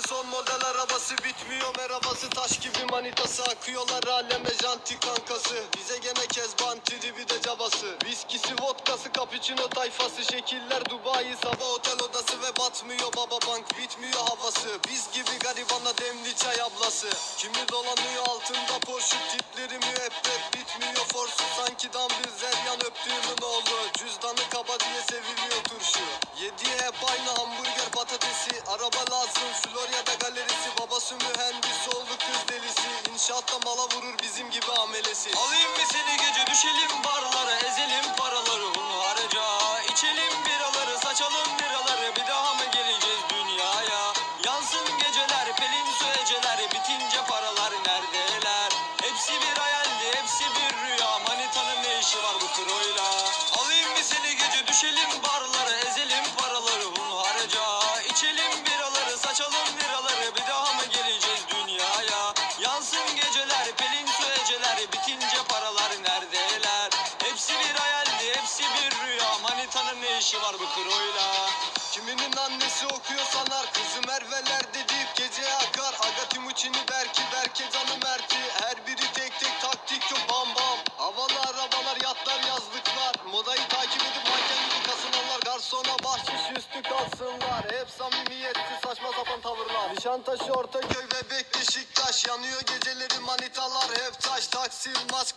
Son model arabası bitmiyor merhabası Taş gibi manitası. Akıyorlar aleme janti kankası. Bize gene kezban tribi de cabası. Viskisi vodkası cappuccino tayfası. Şekiller Dubai sabah otel odası Ve batmıyor baba bank bitmiyor havası. Biz gibi garibana demli çay ablası. Kimi dolanıyor altında Porsche tipleri müebbet. Bitmiyor forsu sanki dambil zeryan öptüğümün oğlu. Cüzdanı kaba diye seviliyor turşu. Yediye hep aynı hamburger patatesi. Araba lazım İnşaatta mala vurur bizim gibi amelesi. Alayım mı seni gece düşelim barlara Ezelim paraları. Hunharca İçelim biraları saçalım biraları. Bir daha mı geleceğiz dünyaya? Yansın geceler pelin su Bitince paralar neredeler? Hepsi bir hayaldi hepsi bir rüya. Manitanın ne işi var bu kroyla Alayım mı seni gece düşelim barlara işi var bu kroyla Kiminin annesi okuyor sanar Kızı Merve'ler deyip gece akar. Aga Timuçin'i Berki Berke canı Mert'i. Her biri tek tek taktik yok bam bam. Havalı arabalar yatlar yazlıklar. Modayı takip edip manken gibi kasınanlar. Garsona bahşiş üstü kalsınlar. Hep samimiyetsiz saçma sapan tavırlar. Nişantaşı Ortaköy Bebek Beşiktaş. Yanıyor geceleri manitalar. Hep taş Taksim maske